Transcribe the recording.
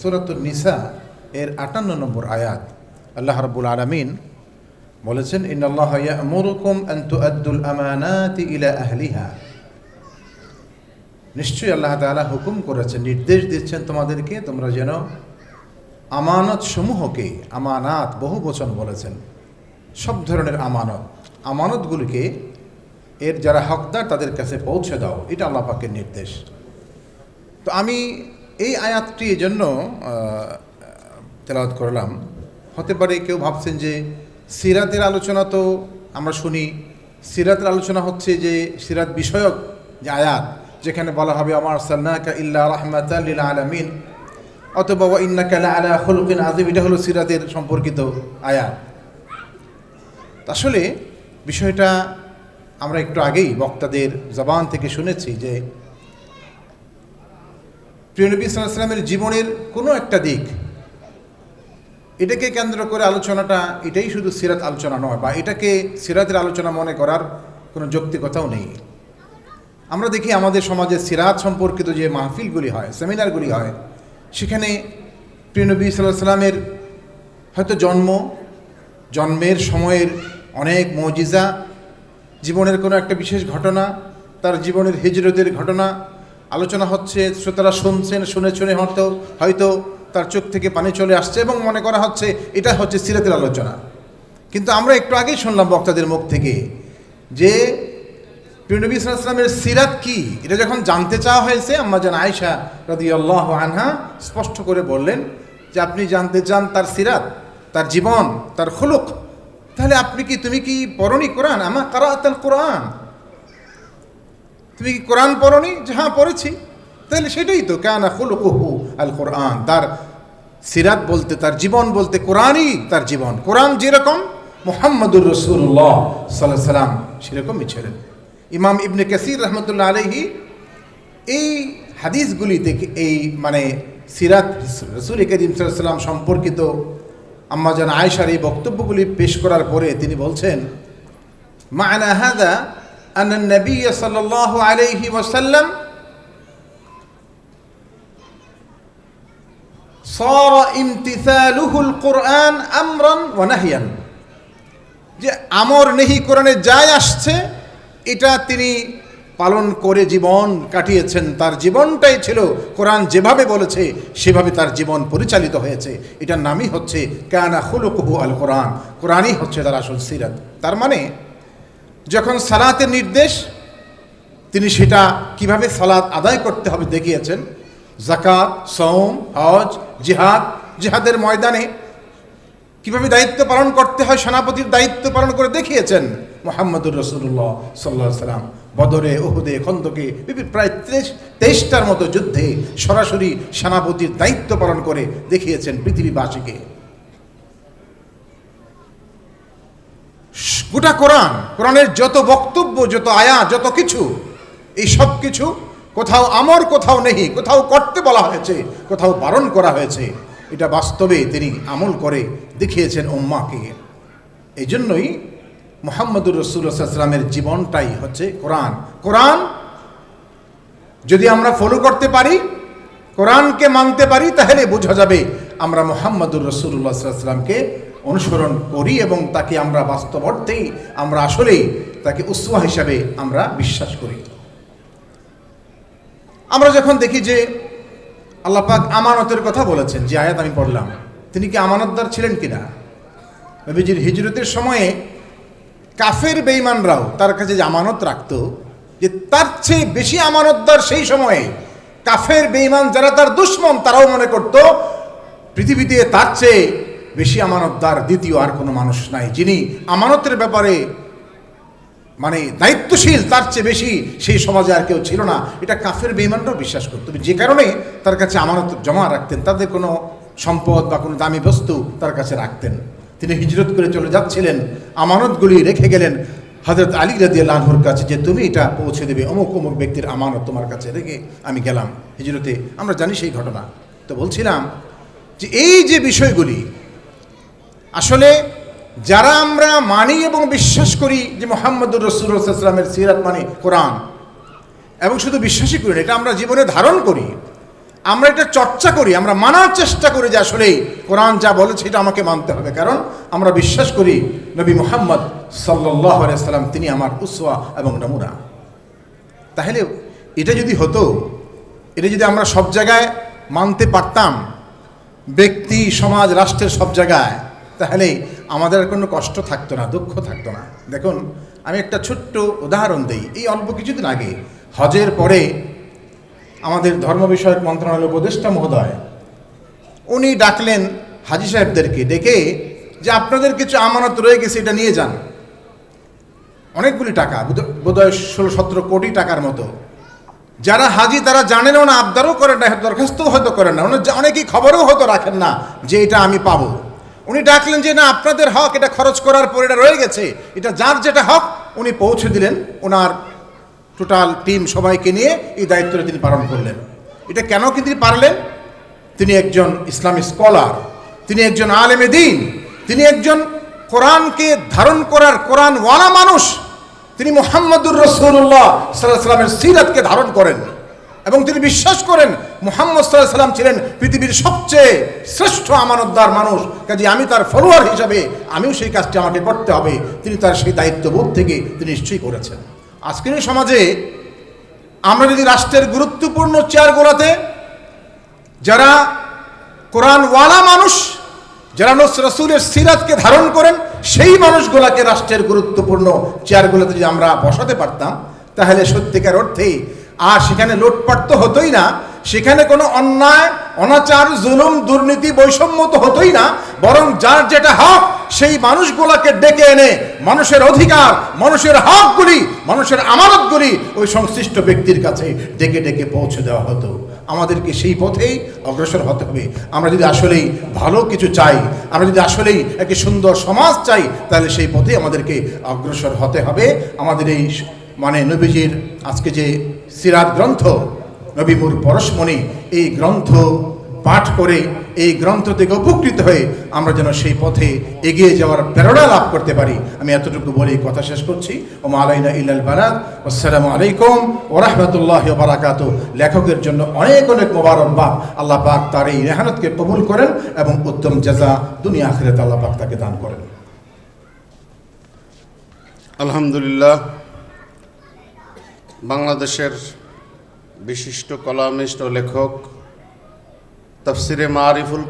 সুরাতুল নিসা এর আটান্ন নম্বর আয়াত। আল্লাহ রাব্বুল আলামিন বলেছেন, ইন্নাল্লাহ ইয়া'মুরুকুম আন তুআদ্দুল আমানাতি ইলা আহলিহা। নিশ্চয়ই আল্লাহ তাআলা হুকুম করেছেন, নির্দেশ দিচ্ছেন তোমাদেরকে, তোমরা যেন আমানত সমূহকে আমানাত বহু বচন বলেছেন, সব ধরনের আমানত, আমানতগুলিকে এর যারা হকদার তাদের কাছে পৌঁছে দাও, এটা আল্লাহ পাকের নির্দেশ। তো আমি এই আয়াতটি জন্য তেলাওয়াত করলাম। হতে পারে কেউ ভাবছেন যে সিরাতের আলোচনা তো আমরা শুনি। সিরাতের আলোচনা হচ্ছে যে সিরাত বিষয়ক যে আয়াত, যেখানে বলা হবে আমার সাল্লাকা ইল্লা রহমাত আলমিন অথবা ইন্নাকা আলা খুলকিন আজিম এটা হলো সিরাতের সম্পর্কিত আয়াত। আসলে বিষয়টা আমরা একটু আগেই বক্তাদের জবান থেকে শুনেছি যে প্রিয় নবী সাল্লামের জীবনের কোনো একটা দিক, এটাকে কেন্দ্র করে আলোচনাটা, এটাই শুধু সিরাত আলোচনা নয়, বা এটাকে সিরাতের আলোচনা মনে করার কোনো যৌক্তিকতাও নেই। আমরা দেখি আমাদের সমাজে সিরাত সম্পর্কিত যে মাহফিলগুলি হয়, সেমিনারগুলি হয়, সেখানে প্রিয় নবী সাল্লাহ সাল্লামের হয়তো জন্ম, জন্মের সময়ের অনেক মজিজা, জীবনের কোনো একটা বিশেষ ঘটনা, তার জীবনের হিজরতের ঘটনা আলোচনা হচ্ছে, শ্রোতারা শুনছেন, শুনে শুনে হয়তো হয়তো তার চোখ থেকে পানি চলে আসছে এবং মনে করা হচ্ছে এটা হচ্ছে সিরাতের আলোচনা। কিন্তু আমরা একটু আগেই শুনলাম বক্তাদের মুখ থেকে যে প্রিয়নবী ইসলামের সিরাত কি? এটা যখন জানতে চাওয়া হয়েছে, আম্মা যেন আয়সা রদি আল্লাহ আনহা স্পষ্ট করে বললেন যে আপনি জানতে চান তার সিরাত, তার জীবন, তার খুলুক। তাহলে আপনি কি, তুমি কি পড়নি কোরআন? আমার কারা কোরআন। তুমি কি কোরআন পড়নি? যে হ্যাঁ পড়েছি। তাহলে সেটাই তো। কেনা খুলুকুহু আল কোরআন। তার সিরাত বলতে, তার জীবন বলতে কোরআনই তার জীবন। কোরআন যেরকম, মোহাম্মদুর রসুল্লাহ সাল্লাহ সাল্লাম সেরকমই ছিলেন। ইমাম ইবনে কাসির রহমতুল্লাহ আলহি এই হাদিসগুলি থেকে এই মানে সিরাত রসুল করিম সাল্লাম সম্পর্কিত আম্মাজান আয়েশার এই বক্তব্যগুলি পেশ করার পরে তিনি বলছেন, মানা হাদা أن النبي صلى الله عليه وسلم صار امتثاله القرآن أمرا ونهيا যে আমর নেহি কোরআনে যাই আসছে এটা তিনি পালন করে জীবন কাটিয়েছেন তার জীবনটাই ছিল কোরআন যেভাবে বলেছে সেভাবে তার জীবন পরিচালিত হয়েছে এটার নামই হচ্ছে কানা খুলুকহু আল কোরআন কোরআনই হচ্ছে তার আসল সিরাত তার মানে যখন সালাতের নির্দেশ, তিনি সেটা কীভাবে সালাত আদায় করতে হবে দেখিয়েছেন। জাকাত সৌম হজ, জিহাদ, জিহাদের ময়দানে কীভাবে দায়িত্ব পালন করতে হয়, সেনাপতির দায়িত্ব পালন করে দেখিয়েছেন মোহাম্মদুর রসুল্লাহ সাল্লাহ সাল্লাম। বদরে ওহুদে খন্দকে প্রায় তেইশ তেইশটার মতো যুদ্ধে সরাসরি সেনাপতির দায়িত্ব পালন করে দেখিয়েছেন পৃথিবীবাসীকে। গোটা কোরআন, কোরআনের যত বক্তব্য, যত আয়া, যত কিছু, এই সব কিছু কোথাও আমর, কোথাও নেই কোথাও করতে বলা হয়েছে, কোথাও বারণ করা হয়েছে। এটা বাস্তবে তিনি আমল করে দেখিয়েছেন উম্মাকে। এই জন্যই মোহাম্মদুর রসুল্লাহামের জীবনটাই হচ্ছে কোরআন। কোরআন যদি আমরা ফলো করতে পারি, কোরআনকে মানতে পারি, তাহলে বোঝা যাবে আমরা মোহাম্মদুর রসুল্লাহ সাল্লামকে অনুসরণ করি এবং তাকে আমরা বাস্তব অর্থেই আমরা আসলেই তাকে উৎসাহ হিসাবে আমরা বিশ্বাস করি। আমরা যখন দেখি যে আল্লাপাক আমানতের কথা বলেছেন, যে আয়াত আমি পড়লাম, তিনি কি আমানতদার ছিলেন কিনা নবীজির হিজরতের সময়ে কাফের বেইমানরাও তার কাছে যে আমানত রাখত, যে তার চেয়ে বেশি আমানতদার সেই সময়ে কাফের বেইমান যারা তার দুশ্মন, তারাও মনে করত, পৃথিবীতে তার চেয়ে বেশি আমানতদার দ্বিতীয় আর কোনো মানুষ নাই। যিনি আমানতের ব্যাপারে মানে দায়িত্বশীল, তার চেয়ে বেশি সেই সমাজে আর কেউ ছিল না। এটা কাফের বেইমানরাও বিশ্বাস করতো। যে কারণে তার কাছে আমানত জমা রাখতেন, তাদের কোনো সম্পদ বা কোনো দামি বস্তু তার কাছে রাখতেন। তিনি হিজরত করে চলে যাচ্ছিলেন, আমানতগুলি রেখে গেলেন হজরত আলী রাদি আল্লাহর কাছে যে, তুমি এটা পৌঁছে দেবে, অমুক অমুক ব্যক্তির আমানত তোমার কাছে রেখে আমি গেলাম হিজরতে। আমরা জানি সেই ঘটনা। তো বলছিলাম যে, এই যে বিষয়গুলি আসলে যারা আমরা মানি এবং বিশ্বাস করি যে মোহাম্মদুর রসুলামের সিরাত মানে কোরআন, এবং শুধু বিশ্বাসই করি না, এটা আমরা জীবনে ধারণ করি, আমরা এটা চর্চা করি, আমরা মানার চেষ্টা করি যে আসলে কোরআন যা বলেছে এটা আমাকে মানতে হবে। কারণ আমরা বিশ্বাস করি নবী মোহাম্মদ সাল্লাহ সাল্লাম তিনি আমার উসওয়া এবং নমুনা। তাহলে এটা যদি হতো, এটা যদি আমরা সব জায়গায় মানতে পারতাম, ব্যক্তি, সমাজ, রাষ্ট্রের সব জায়গায় তাহলে আমাদের আর কোনো কষ্ট থাকতো না, দুঃখ থাকতো না। দেখুন, আমি একটা ছোট্ট উদাহরণ দিই। এই অল্প কিছুদিন আগে, হজের পরে আমাদের ধর্ম বিষয়ক মন্ত্রণালয়ের উপদেষ্টা মহোদয়, উনি ডাকলেন হাজি সাহেবদেরকে ডেকে যে, আপনাদের কিছু আমানত রয়ে গেছে, এটা নিয়ে যান। অনেকগুলি টাকা, বোধ- বোধহয় ষোলো সতেরো কোটি টাকার মতো। যারা হাজি, তারা জানেনও না, আবদারও করেন না, দরখাস্ত হয়তো করেন না। অনেকেই খবরও হয়তো রাখেন না যে, এটা আমি পাবো। উনি ডাকলেন যে, না, আপনাদের হক, এটা খরচ করার পর এটা রয়ে গেছে। এটা যার যেটা হক, উনি পৌঁছে দিলেন। ওনার টোটাল টিম সবাইকে নিয়ে এই দায়িত্বটা তিনি পালন করলেন। এটা কেন কি তিনি পারলেন? তিনি একজন ইসলামী স্কলার, তিনি একজন আলেমে দিন, তিনি একজন কোরআনকে ধারণ করার কোরআনওয়ালা মানুষ। তিনি মোহাম্মদুর রসুল্লাহ সাল্লাহ সাল্লামের সিরাতকে ধারণ করেন। এবং তিনি বিশ্বাস করেন মোহাম্মদ সাল্লাহ সাল্লাম ছিলেন পৃথিবীর সবচেয়ে শ্রেষ্ঠ আমানতদার মানুষ। কাজে আমি তার ফলোয়ার হিসাবে আমিও সেই কাজটি আমাকে করতে হবে। তিনি তার সেই দায়িত্ববোধ থেকে তিনি নিশ্চয়ই করেছেন। আজকের এই সমাজে আমরা যদি রাষ্ট্রের গুরুত্বপূর্ণ চেয়ার চেয়ারগুলোতে যারা কোরআনওয়ালা মানুষ, যারা রসুলের সিরাতকে ধারণ করেন, সেই মানুষগুলোকে রাষ্ট্রের গুরুত্বপূর্ণ চেয়ারগুলোতে যদি আমরা বসাতে পারতাম, তাহলে সত্যিকার অর্থেই আর সেখানে লুটপাট তো হতোই না, সেখানে কোনো অন্যায়, অনাচার, জুলুম, দুর্নীতি, বৈষম্য তো হতোই না, বরং যার যেটা হক, সেই মানুষগুলোকে ডেকে এনে মানুষের অধিকার, মানুষের হকগুলি, মানুষের আমানতগুলি ওই সংশ্লিষ্ট ব্যক্তির কাছে ডেকে ডেকে পৌঁছে দেওয়া হতো। আমাদেরকে সেই পথেই অগ্রসর হতে হবে। আমরা যদি আসলেই ভালো কিছু চাই, আমরা যদি আসলেই একটি সুন্দর সমাজ চাই, তাহলে সেই পথেই আমাদেরকে অগ্রসর হতে হবে। আমাদের এই মানে নবীজির আজকে যে সিরাত গ্রন্থ, নবীমুর পরশমণি, এই গ্রন্থ পাঠ করে, এই গ্রন্থ থেকে উপকৃত হয়ে আমরা যেন সেই পথে এগিয়ে যাওয়ার প্রেরণা লাভ করতে পারি। আমি এতটুকু বলে কথা শেষ করছি। ও মালাইনা ইল্লাল বারাক আসসালামু আলাইকুম ও রহমতুল্লাহ বারাকাত লেখকের জন্য অনেক অনেক মোবারকবাদ। আল্লাহ পাক তার এই রেহানতকে কবুল করেন এবং উত্তম জাজা দুনিয়া আখিরাত আল্লাহ পাক তাকে দান করেন। আলহামদুলিল্লাহ। বাংলাদেশের বিশিষ্ট কলামিস্ট ও লেখক তফসিরে মারিফুল